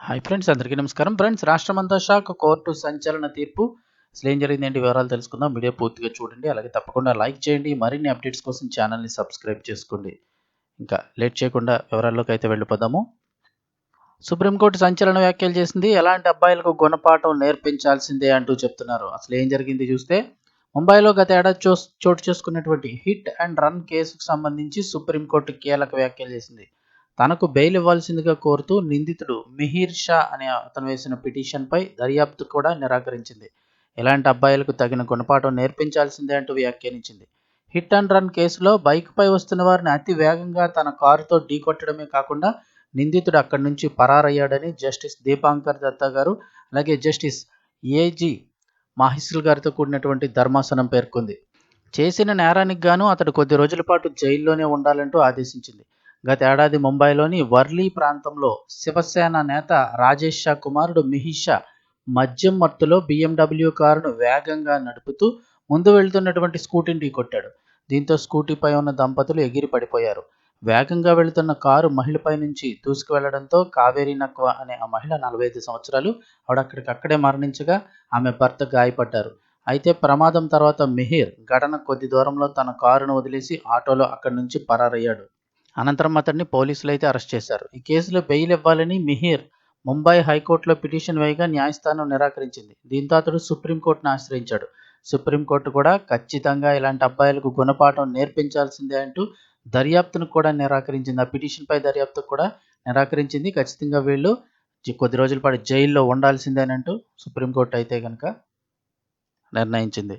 Hi friends అందరికీ నమస్కారం. Friends రాష్ట్రమంతా షాక్ కోర్టు సంచలన తీర్పు. అసలు ఏం ఏంటి వివరాలు తెలుసుకుందాం. వీడియో పూర్తిగా చూడండి. అలాగే తప్పకుండా లైక్ చేయండి. మరిన్ని అప్డేట్స్ కోసం ఛానల్ని సబ్స్క్రైబ్ చేసుకోండి. ఇంకా లేట్ చేయకుండా వివరాల్లోకి అయితే వెళ్ళిపోదాము. సుప్రీంకోర్టు సంచలన వ్యాఖ్యలు చేసింది. ఎలాంటి అబ్బాయిలకు గుణపాఠం నేర్పించాల్సిందే అంటూ చెప్తున్నారు. అసలు ఏం జరిగింది చూస్తే ముంబైలో గత ఏడాది చోటు చేసుకున్నటువంటి హిట్ అండ్ రన్ కేసుకు సంబంధించి సుప్రీంకోర్టు కీలక వ్యాఖ్యలు చేసింది. తనకు బెయిల్ ఇవ్వాల్సిందిగా కోరుతూ నిందితుడు మిహిర్ షా అనే అతను వేసిన పిటిషన్పై దర్యాప్తు కూడా నిరాకరించింది. ఇలాంటి అబ్బాయిలకు తగిన గుణపాఠం నేర్పించాల్సిందే అంటూ వ్యాఖ్యానించింది. హిట్ అండ్ రన్ కేసులో బైక్పై వస్తున్న వారిని అతి వేగంగా తన కారుతో ఢీకొట్టడమే కాకుండా నిందితుడు అక్కడి నుంచి పరారయ్యాడని జస్టిస్ దీపాంకర్ దత్తా గారు అలాగే జస్టిస్ ఏజీ మాహిసుల్ గారితో కూడినటువంటి ధర్మాసనం పేర్కొంది. చేసిన నేరానికి గాను అతడు కొద్ది రోజుల పాటు జైల్లోనే ఉండాలంటూ ఆదేశించింది. గత ఏడాది ముంబైలోని వర్లీ ప్రాంతంలో శివసేన నేత రాజేష్ షా కుమారుడు మిహిషా మద్యం మత్తులో బీఎండబ్ల్యూ కారును వేగంగా నడుపుతూ ముందు వెళ్తున్నటువంటి స్కూటీని ఢీకొట్టాడు దీంతో స్కూటీపై ఉన్న దంపతులు ఎగిరి పడిపోయారు. వేగంగా వెళుతున్న కారు మహిళపై నుంచి దూసుకువెళ్ళడంతో కావేరీ నక్వ అనే ఆ మహిళ నలభై ఐదు సంవత్సరాలు ఆవిడ అక్కడికక్కడే మరణించగా ఆమె భర్త గాయపడ్డారు. అయితే ప్రమాదం తర్వాత మిహిర్ ఘటన కొద్ది దూరంలో తన కారును వదిలేసి ఆటోలో అక్కడి నుంచి పరారయ్యాడు. అనంతరం అతన్ని పోలీసులు అయితే అరెస్ట్ చేశారు. ఈ కేసులో బెయిల్ ఇవ్వాలని మిహిర్ ముంబై హైకోర్టులో పిటిషన్ వేయగా న్యాయస్థానం నిరాకరించింది. దీంతో అతడు సుప్రీంకోర్టును ఆశ్రయించాడు. సుప్రీంకోర్టు కూడా ఖచ్చితంగా ఇలాంటి అబ్బాయిలకు గుణపాఠం నేర్పించాల్సిందే అంటూ దర్యాప్తును కూడా నిరాకరించింది. ఆ పిటిషన్పై దర్యాప్తు కూడా నిరాకరించింది. ఖచ్చితంగా వీళ్ళు కొద్ది రోజుల పాటు జైల్లో ఉండాల్సిందేనంటూ సుప్రీంకోర్టు అయితే కనుక నిర్ణయించింది.